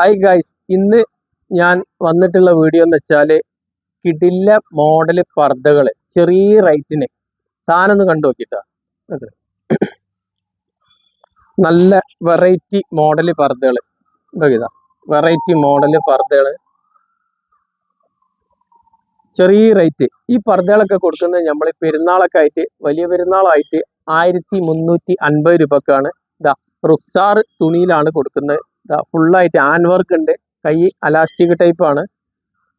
Hi guys ഇന്ന് ഞാൻ വന്നിട്ടുള്ള വീഡിയോ എന്ന് വെച്ചാൽ കിടില്ല മോഡൽ പർദ്ദകൾ ചെറിയ റേറ്റിന് സാധനം ഒന്ന് കണ്ടു നോക്കിട്ടാ. നല്ല വെറൈറ്റി മോഡൽ പർദ്ദകൾ ഇതാ. വെറൈറ്റി മോഡൽ പർദ്ദകൾ ചെറിയ റേറ്റ് ഈ പർദ്ദകളൊക്കെ കൊടുക്കുന്നത് നമ്മൾ പെരുന്നാളൊക്കെ ആയിട്ട് വലിയ പെരുന്നാളായിട്ട് ആയിരത്തി മുന്നൂറ്റി അൻപത് രൂപക്കാണ്. ഇതാ റുസാർ തുണിയിലാണ് കൊടുക്കുന്നത്. ഫുള്ളായിട്ട് ആൻ വർക്ക് ഉണ്ട്. കൈ അലാസ്റ്റിക് ടൈപ്പ് ആണ്.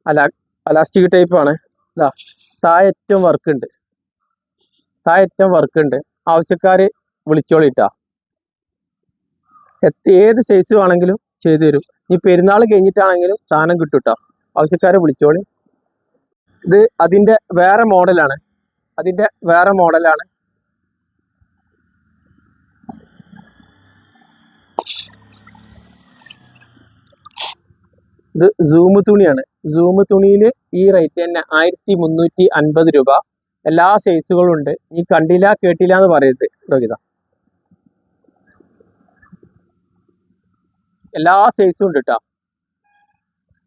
അലാ അലാസ്റ്റിക് ടൈപ്പ് ആണ്. ഇതാ താഴറ്റം വർക്ക് ഉണ്ട്. താഴറ്റം വർക്ക് ഉണ്ട്. ആവശ്യക്കാർ വിളിച്ചോളിട്ടാ ഏത് സൈസ് വേണമെങ്കിലും ചെയ്തു തരും. ഈ പെരുന്നാൾ കഴിഞ്ഞിട്ടാണെങ്കിലും സാധനം കിട്ടും കേട്ടോ ആവശ്യക്കാരെ വിളിച്ചോളി. ഇത് അതിന്റെ വേറെ മോഡലാണ് അതിന്റെ വേറെ മോഡലാണ് ഇത് സൂമ് തുണിയാണ്. സൂമ് തുണിയിൽ ഈ റേറ്റ് തന്നെ ആയിരത്തി മുന്നൂറ്റി അൻപത് രൂപ. എല്ലാ സൈസുകളും ഉണ്ട്. ഈ കണ്ടില്ല കേട്ടില്ല എന്ന് പറയരുത് നോക്കിതാ എല്ലാ സൈസും ഉണ്ട് കേട്ടോ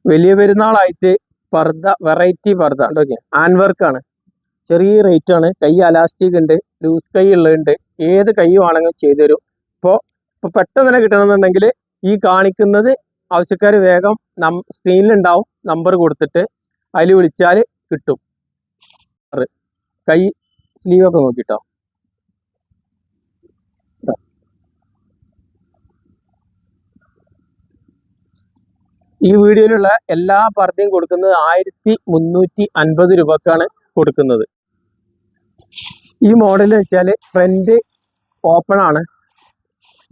വലിയ പെരുന്നാളായിട്ട് പർദ്ദ വെറൈറ്റി പർദ്ദ ഉണ്ടോക്കെ ഹാൻഡ് വർക്കാണ് ചെറിയ റേറ്റ് ആണ്. കൈ അലാസ്റ്റിക് ഉണ്ട്. ലൂസ് കൈ ഉള്ളതുണ്ട്. ഏത് കൈ വേണമെങ്കിലും ചെയ്തു തരും ഇപ്പോൾ ഇപ്പോൾ പെട്ടെന്ന് തന്നെ കിട്ടണമെന്നുണ്ടെങ്കിൽ ഈ കാണിക്കുന്നത് ആവശ്യക്കാർ വേഗം നം സ്ക്രീനിലുണ്ടാവും നമ്പർ കൊടുത്തിട്ട് അതിൽ വിളിച്ചാൽ കിട്ടും. കൈ സ്ലീവൊക്കെ നോക്കിട്ടോ. ഈ വീഡിയോയിലുള്ള എല്ലാ പർദ്ദയും കൊടുക്കുന്നത് ആയിരത്തി മുന്നൂറ്റി അൻപത് രൂപക്കാണ് കൊടുക്കുന്നത്. ഈ മോഡൽ വെച്ചാൽ ഫ്രണ്ട് ഓപ്പൺ ആണ്.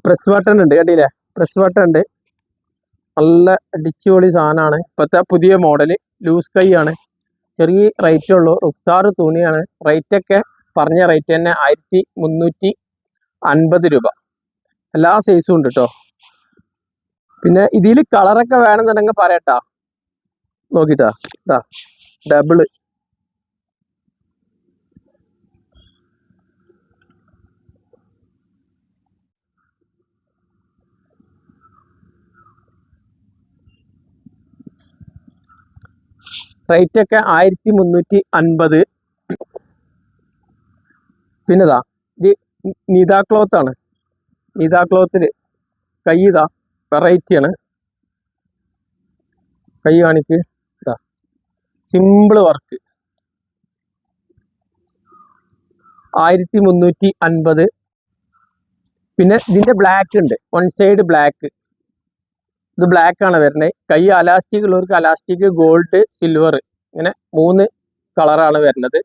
പ്രസ് ബട്ടൺ ഉണ്ട് കേട്ടില്ലേ പ്രസ് ബട്ടൺ ഉണ്ട്. നല്ല അടിച്ചുപൊളി സാധനമാണ്. ഇപ്പോഴത്തെ പുതിയ മോഡൽ ലൂസ് കൈ ആണ്. ചെറിയ റേറ്റേ ഉള്ളൂ. റുക്സാറ് തുണിയാണ്. റേറ്റ് ഒക്കെ പറഞ്ഞ റേറ്റ് തന്നെ ആയിരത്തി മുന്നൂറ്റി അൻപത് രൂപ. എല്ലാ സൈസും ഉണ്ട് കേട്ടോ പിന്നെ ഇതിൽ കളറൊക്കെ വേണമെന്നുണ്ടെങ്കിൽ പറയട്ടാ. നോക്കിട്ടാ. ഇതാ ഡബിൾ റേറ്റ് ഒക്കെ ആയിരത്തി മുന്നൂറ്റി അൻപത് പിന്നെതാ ഇത് നിതാ ക്ലോത്ത് ആണ്. നിതാ ക്ലോത്തിൽ കൈ ഇതാ വെറൈറ്റി ആണ്. കൈ കാണിക്ക്. ഇതാ സിമ്പിൾ വർക്ക് ആയിരത്തി മുന്നൂറ്റി അൻപത് പിന്നെ ഇതിന്റെ ബ്ലാക്ക് ഉണ്ട്. വൺ സൈഡ് ബ്ലാക്ക് ഇത് ബ്ലാക്ക് ആണ് വരുന്നത്. കൈ അലാസ്റ്റിക് ഉള്ളവർക്ക് അലാസ്റ്റിക് ഗോൾഡ് സിൽവർ ഇങ്ങനെ മൂന്ന് കളറാണ് വരുന്നത്.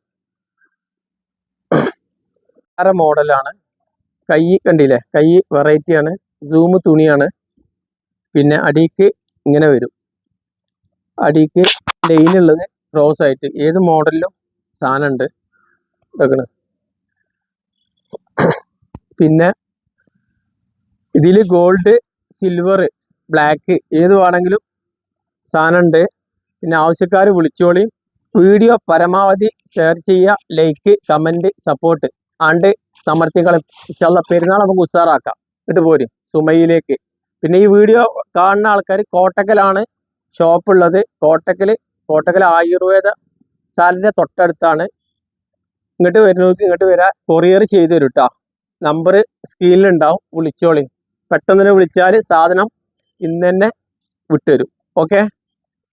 വേറെ മോഡലാണ് കൈ കണ്ടില്ലേ? കൈ വെറൈറ്റി ആണ്. സൂം തുണിയാണ്. പിന്നെ അടിക്ക് ഇങ്ങനെ വരും. അടിക്ക് ലൈൻ ഉള്ളത് ക്രോസ് ആയിട്ട്. ഏത് മോഡലിലും സാധനം ഉണ്ട്. ഇതൊക്കെ പിന്നെ ഇതിൽ ഗോൾഡ് സിൽവർ ബ്ലാക്ക് ഏത് വേണമെങ്കിലും സാധനമുണ്ട്. പിന്നെ ആവശ്യക്കാർ വിളിച്ചോളി. വീഡിയോ പരമാവധി ഷെയർ ചെയ്യുക ലൈക്ക് കമന്റ് സപ്പോർട്ട് ആണ്ട് സമർത്ഥികളെ ഇഷ്ടമുള്ള പെരുന്നാൾ നമുക്ക് ഉഷാറാക്കാം. എന്നിട്ട് പോരും സുമയിലേക്ക്. പിന്നെ ഈ വീഡിയോ കാണുന്ന ആൾക്കാർ കോട്ടക്കലാണ് ഷോപ്പുള്ളത് കോട്ടക്കൽ കോട്ടക്കൽ ആയുർവേദ ശാലിന്റെ തൊട്ടടുത്താണ്. ഇങ്ങോട്ട് വരുന്നവർക്ക് ഇങ്ങോട്ട് വരാൻ കൊറിയർ ചെയ്ത് തരും കേട്ടോ നമ്പർ സ്ക്രീനിലുണ്ടാവും വിളിച്ചോളി. പെട്ടെന്ന് വിളിച്ചാൽ സാധനം ഇന്ന് തന്നെ വിട്ടുതരും. ഓക്കെ